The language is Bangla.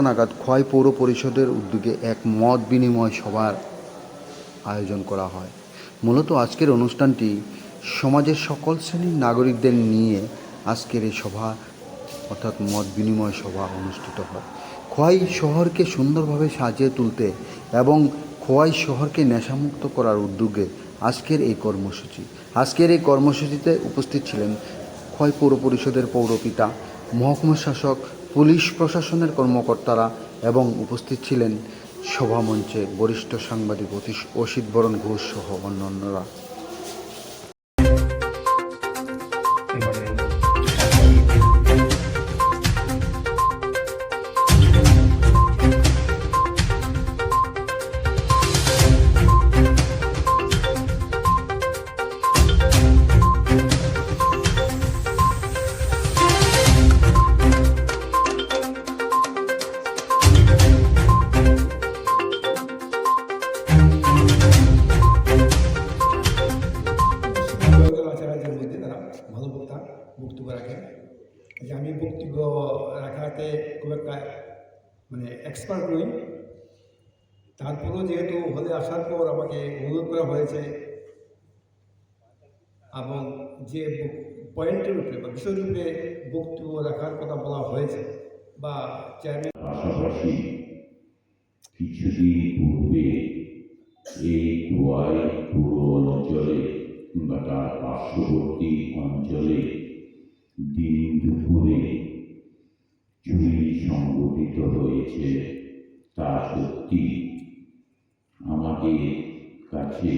ছটা নাগাদ খোয়াই পৌর পরিষদের উদ্যোগে এক মত বিনিময় সভার আয়োজন করা হয়। মূলত আজকের অনুষ্ঠানটি সমাজের সকল শ্রেণির নাগরিকদের নিয়ে আজকের এই সভা, অর্থাৎ মত বিনিময় সভা অনুষ্ঠিত হয়। খোয়াই শহরকে সুন্দরভাবে সাজিয়ে তুলতে এবং খোয়াই শহরকে নেশামুক্ত করার উদ্যোগে আজকের এই কর্মসূচি। আজকের এই কর্মসূচিতে উপস্থিত ছিলেন খোয়াই পৌর পরিষদের পৌরপিতা, মহকুমা শাসক পুলিশ প্রশাসনের কর্মকর্তারা এবং উপস্থিত ছিলেন সভামঞ্চে বরিষ্ঠ সাংবাদিক অসিত বরণ ঘোষ সহ অন্যান্যরা। বক্তা বক্তব্য রাখেন যে আমি বক্তব্য রাখাতে খুব একটা মানে এক্সপার্ট নই। তারপরেও যেহেতু হলে আসার পর আমাকে অনুরোধ করা হয়েছে এবং যে পয়েন্টের উপরে বা বিষয়ের বক্তব্য রাখার কথা বলা হয়েছে বা চেয়ারম্যান পাশাপাশি কিছুদিন পূর্বে এই পুরো পার্শ্ববর্তী অঞ্চলে দিন দুপুরে চুরি সংগঠিত হয়েছে তা সত্যি। আমাদের কাছে